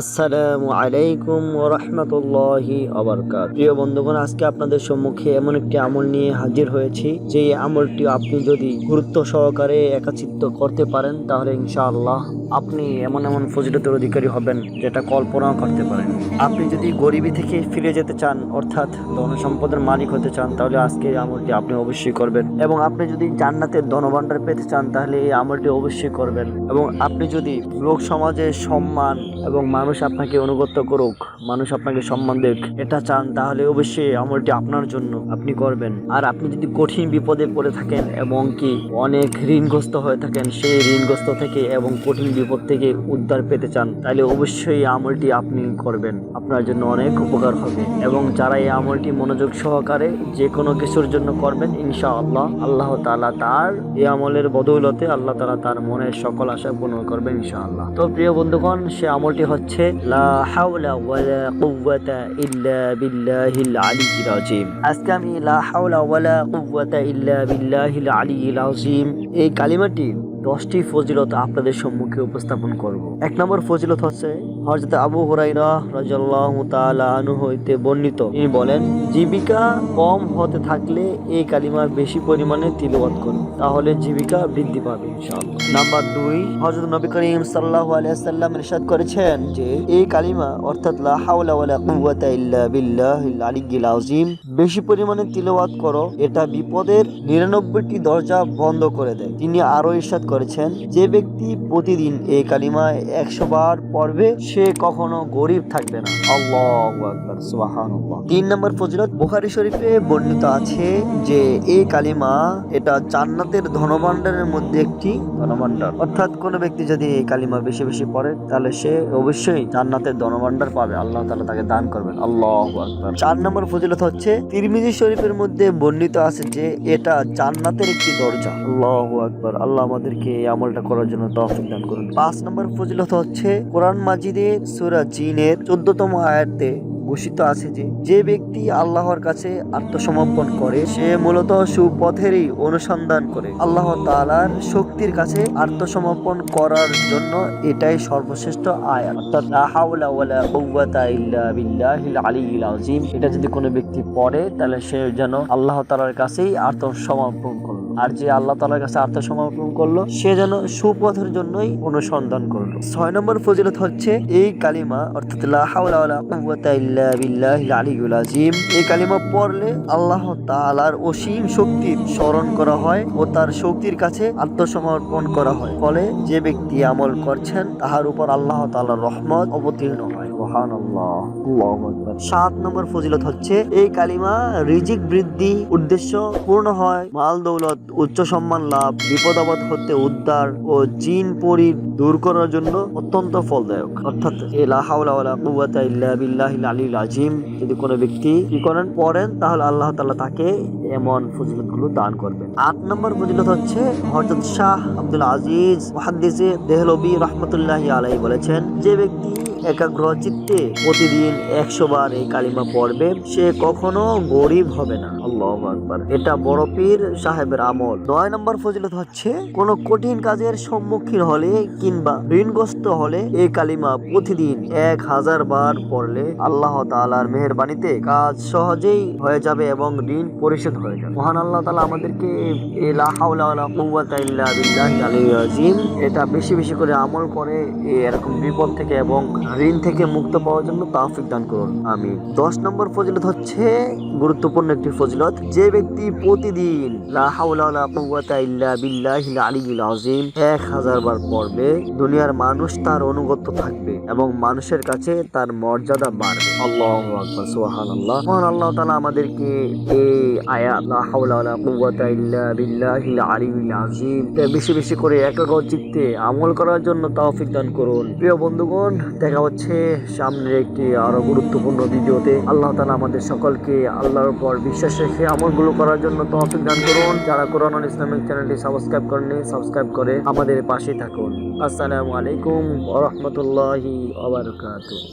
আসসালামু আলাইকুম ওরহমতুল্লাহি আবরকাত প্রিয় বন্ধুগণ, আজকে আপনাদের সম্মুখে এমন একটি আমল নিয়ে হাজির হয়েছি। যে আমলটি আপনি যদি গুরুত্ব সহকারে একাচিত্ত করতে পারেন, তাহলে ইনশাআল্লাহ আপনি এমন এমন ফজিলতের অধিকারী হবেন যেটা কল্পনাও করতে পারেন। আপনি যদি গরিবী থেকে ফিরে যেতে চান, অর্থাৎ ধন সম্পদের মালিক হতে চান, তাহলে আজকে এই আমলটি আপনি অবশ্যই করবেন। এবং আপনি যদি জান্নাতের ধনভাণ্ডার পেতে চান, তাহলে এই আমলটি অবশ্যই করবেন। এবং আপনি যদি লোক সমাজের সম্মান এবং মানুষ আপনাকে অনুগত করুক, মানুষ আপনাকে সম্মান দেখ এটা চান তাহলে অবশ্যই আমলটি আপনার জন্য আপনি করবেন। আর আপনি যদি কঠিন বিপদে পড়ে থাকেন এবং কি অনেক ঋণগ্রস্ত হয়ে থাকেন, সেই ঋণগ্রস্ত থেকে এবং কঠিন বিপদ থেকে উদ্ধার পেতে চান, তাহলে অবশ্যই আমলটি আপনি করবেন। আপনার জন্য অনেক উপকার হবে। এবং যারা এই আমলটি মনোযোগ সহকারে যে কোনো কিছুর জন্য করবেন, ইনশাআল্লাহ আল্লাহ তাআলা তার এই আমলের বদৌলতে আল্লাহ তালা তার মনের সকল আশা পূর্ণ করবেন ইনশাআল্লাহ। তো প্রিয় বন্ধুগণ, সে আমলটি হচ্ছে লা হাওলা ওয়ালা কুওয়াতা ইল্লা বিল্লাহিল আলিয়্যিল আযীম আজকে আমি লা হাওলা ওয়ালা কুওয়াতা ইল্লা বিল্লাহিল আলিয়্যিল আযীম এই কালিমাটি দশটি ফজিলত আপনাদের সম্মুখে উপস্থাপন করব। এক নম্বর ফজিলত হচ্ছে হযরত আবু হুরাইরা রাদিয়াল্লাহু তাআলা আনহু হইতে বর্ণিত। তিনি বলেন, জীবিকা কম হতে থাকলে এই কালিমা বেশি পরিমাণে তিলাওয়াত করুন, তাহলে জীবিকা বৃদ্ধি পাবে ইনশাআল্লাহ। নাম্বার দুই, হযরত নবী করিম সাল্লাল্লাহু আলাইহি সাল্লাম ইরশাদ করেছেন যে এই কালিমা অর্থাৎ লা হাওলা ওয়ালা কুওয়াতা ইল্লা বিল্লাহিল আলিয়্যিল আযীম, বেশি পরিমাণে তিলাওয়াত করো, এটা বিপদের নিরানব্বইটি দরজা বন্ধ করে দেয়। তিনি আরও ইরশাদ করেছেন। যে ব্যক্তি প্রতিদিন এই কালিমা একশো বার পড়বে, সে কখনো গরিব থাকবে না। আল্লাহু তিন নম্বর ফজিলত, বুখারী শরীফে বর্ণিত আছে যে এই কালিমা এটা জান্নাতের ধনভাণ্ডারের মধ্যে একটি ধনভাণ্ডার। অর্থাৎ কোনো ব্যক্তি যদি এই কালিমা বেশি বেশি পড়ে, তাহলে সে অবশ্যই জান্নাতের ধনভাণ্ডার পাবে। আল্লাহ তাআলা তাকে দান করবেন। আল্লাহ চার নম্বর ফজিলত হচ্ছে, তিরমিজি শরীফের মধ্যে বর্ণিত আছে যে এটা জান্নাতের একটি দরজা। আল্লাহ আকবার, আল্লাহ আমাদেরকে এই আমলটা করার জন্য তৌফিক দান করুন। পাঁচ নম্বর ফজিলত হচ্ছে, কোরআন মাজিদের সূরা জিনের 14তম আয়াতে ঘোষিত আছে যে যে ব্যক্তি আল্লাহর কাছে আত্মসমর্পণ করে, সে মূলত সুপথেরই অনুসন্ধান করে। আল্লাহ তাআলার শক্তির কাছে আত্মসমর্পণ করার জন্য এটাই সর্বশ্রেষ্ঠ আয়াত। অর্থাৎ এটা যদি কোনো ব্যক্তি পড়ে, তাহলে সে যেন আল্লাহ তালার কাছেই আত্মসমর্পণ করল আর যে আল্লাহ তালার কাছে আত্মসমর্পণ করল, সে যেন সুপথের জন্যই অনুসন্ধান করল। ছয় নম্বর ফজিলত হচ্ছে, এই কালিমা, অর্থাৎ এই কালিমা পড়লে আল্লাহ তাআলার অসীম শক্তির স্মরণ করা হয় ও তার শক্তির কাছে আত্মসমর্পণ করা হয়। ফলে যে ব্যক্তি আমল করছেন, তাহার উপর আল্লাহ তাআলার রহমত অবতীর্ণ। সাত নম্বর ফজিলত হচ্ছে, এই কালিমা রিজিক বৃদ্ধি, উদ্দেশ্য পূর্ণ হয়, মাল দৌলত, উচ্চ সম্মান লাভ, বিপদ আপদ হতে উদ্ধার ও জিন পরি দূর করার জন্য অত্যন্ত ফলদায়ক। অর্থাৎ আযীম যদি কোনো ব্যক্তি কি করেন, পড়েন, তাহলে আল্লাহ তাআলা তাকে এমন ফজিলতগুলো দান করবেন। আট নম্বর ফজিলত হচ্ছে, হযরত শাহ আব্দুল আজিজ, মুহাদ্দিসে দেহলবি রহমতুল্লাহি আলাই বলেছেন, যে ব্যক্তি একাগ্র চিত্তে প্রতিদিন একশো বার এই কালিমা পড়বে, সে কখনো গরিব হবে না। আল্লাহ আকবার। এটা বড় পীর সাহেবের আমল। নয় নম্বর ফজিলত হচ্ছে, কোন কঠিন কাজের সম্মুখীন হলে কিংবা ঋণগ্রস্ত হলে এই কালিমা প্রতিদিন এক হাজার বার পড়লে আল্লাহ তাআলার মেহেরবানিতে কাজ সহজেই হয়ে যাবে এবং ঋণ পরিশোধ হয়ে যাবে। মহান আল্লাহ তাআলা আমাদেরকে এটা বেশি বেশি করে আমল করে এরকম বিপদ থেকে এবং ঋণ থেকে মুক্ত পাওয়ার জন্য তাওফিক দান করুন। আমি দশ নম্বর ফজিলত হচ্ছে গুরুত্বপূর্ণ একটি ফজিলত। যে ব্যক্তি প্রতিদিন এক হাজার বার পড়বে, দুনিয়ার মানুষ তার অনুগত থাকবে এবং মানুষের কাছে তার মর্যাদা বাড়বে। আল্লাহু তাআলা আমাদেরকে এই আয়াত বেশি বেশি করে একাগ্র চিত্তে আমল করার জন্য তৌফিক দান করুন। প্রিয় বন্ধুগণ, দেখা হচ্ছে সামনের একটি আরও গুরুত্বপূর্ণ ভিডিওতে। আল্লাহ তালা আমাদের সকলকে আল্লাহর উপর বিশ্বাস রেখে আমলগুলো করার জন্য তহফিক দান করুন। যারা কোরআন ইসলামিক চ্যানেলটি সাবস্ক্রাইব করেননি, সাবস্ক্রাইব করে আমাদের পাশে থাকুন। আসসালামু আলাইকুম ওয়া রাহমাতুল্লাহি ওয়া বারাকাতুহু।